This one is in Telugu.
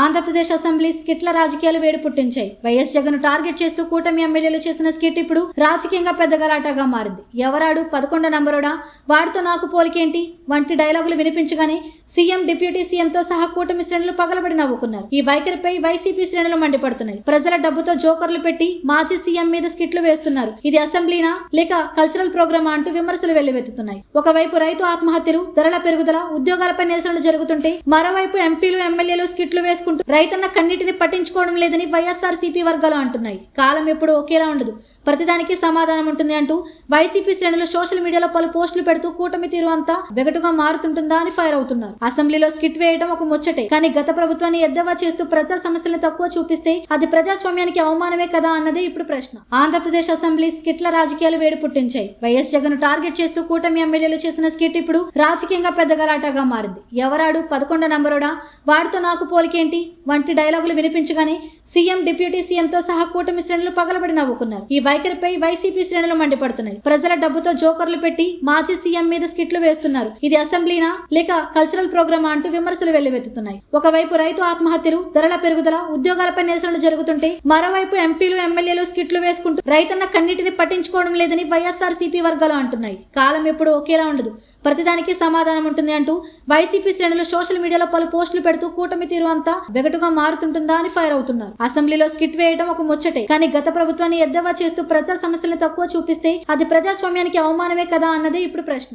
ఆంధ్రప్రదేశ్ అసెంబ్లీ స్కిట్ల రాజకీయాలు వేడి పుట్టించాయి. వైఎస్ జగన్ టార్గెట్ చేస్తూ కూటమి ఎమ్మెల్యేలు చేసిన స్కిట్ ఇప్పుడు రాజకీయంగా పెద్ద గలాటాగా మారింది. ఎవరాడు? పదకొండ నంబరుడా? వాడితో నాకు పోలికేంటి? వంటి డైలాగులు వినిపించగానే సీఎం డిప్యూటీ సీఎంతో సహా కూటమి శ్రేణులు పగలబడి నవ్వుకున్నారు. ఈ వైఖరిపై వైసీపీ శ్రేణులు మండిపడుతున్నాయి. ప్రజల డబ్బుతో జోకర్లు పెట్టి మాజీ సీఎం మీద స్కిట్లు వేస్తున్నారు. ఇది అసెంబ్లీనా? లేక కల్చరల్ ప్రోగ్రామా అంటూ విమర్శలు వెల్లువెత్తుతున్నాయి. ఒకవైపు రైతు ఆత్మహత్యలు ధరల పెరుగుదల ఉద్యోగాలపై నిరసనలు జరుగుతుంటే మరోవైపు ఎంపీలు ఎమ్మెల్యేలు స్కిట్లు చేసుకుంటూ రైతన్న కన్నిటిని పట్టించుకోవడం లేదని వైఎస్ఆర్ సిపి వర్గాలు అంటున్నాయి. కాలం ఎప్పుడు ఒకేలా ఉండదు. ప్రతిదానికి సమాధానం ఉంటుంది అంటూ వైసీపీ శ్రేణులు సోషల్ మీడియాలో పలు పోస్టులు పెడుతూ కూటమి తీరు అంతా వెగటుగా మారుతుంటుందా అని ఫైర్ అవుతున్నారు. అసెంబ్లీలో స్కిట్ వేయడం ఒక ముచ్చటే. కానీ గత ప్రభుత్వాన్ని ఎద్దవా చేస్తూ ప్రజా సమస్యలను తక్కువ చూపిస్తే అది ప్రజాస్వామ్యానికి అవమానమే కదా అన్నదే ఇప్పుడు ప్రశ్న. ఆంధ్రప్రదేశ్ అసెంబ్లీ స్కిట్ల రాజకీయాలు వేడి పుట్టించాయి. వైఎస్ జగన్ టార్గెట్ చేస్తూ కూటమి ఎమ్మెల్యేలు చేసిన స్కిట్ ఇప్పుడు రాజకీయంగా పెద్ద గలాటాగా మారింది. ఎవరాడు? పదకొండ నంబరుడా? వాడితో నాకు పోలికేంటి వంటి డైలాగులు వినిపించగానే సీఎం డిప్యూటీ సీఎంతో సహా కూటమి శ్రేణులు పగలబడి నవ్వుకున్నారు. ఈ వైఖరిపై వైసీపీ శ్రేణులు మండిపడుతున్నాయి. ప్రజల డబ్బుతో జోకర్లు పెట్టి మాజీ సీఎం మీద స్కిట్లు వేస్తున్నారు. ఇది అసెంబ్లీనా? లేక కల్చరల్ ప్రోగ్రామా అంటూ విమర్శలు వెల్లువెత్తుతున్నాయి. ఒకవైపు రైతు ఆత్మహత్యలు ధరల పెరుగుదల ఉద్యోగాలపై నిరసనలు జరుగుతుంటే మరోవైపు ఎంపీలు ఎమ్మెల్యేలు స్కిట్లు వేసుకుంటూ రైతన్న కన్నిటిని పట్టించుకోవడం లేదని వైఎస్ఆర్ సిపి వర్గాలు అంటున్నాయి. కాలం ఎప్పుడు ఒకేలా ఉండదు. ప్రతిదానికి సమాధానం ఉంటుంది అంటూ వైసీపీ శ్రేణులు సోషల్ మీడియాలో పలు పోస్టులు పెడుతూ కూటమి తీరు అంతా వెగటుగా మారుతుంటుందా అని ఫైర్ అవుతున్నారు. అసెంబ్లీలో స్కిట్ వేయడం ఒక ముచ్చటే. కానీ గత ప్రభుత్వాన్ని ఎద్దవా చేస్తూ ప్రజా సమస్యలను తక్కువ చూపిస్తే అది ప్రజాస్వామ్యానికి అవమానమే కదా అన్నదే ఇప్పుడు ప్రశ్న.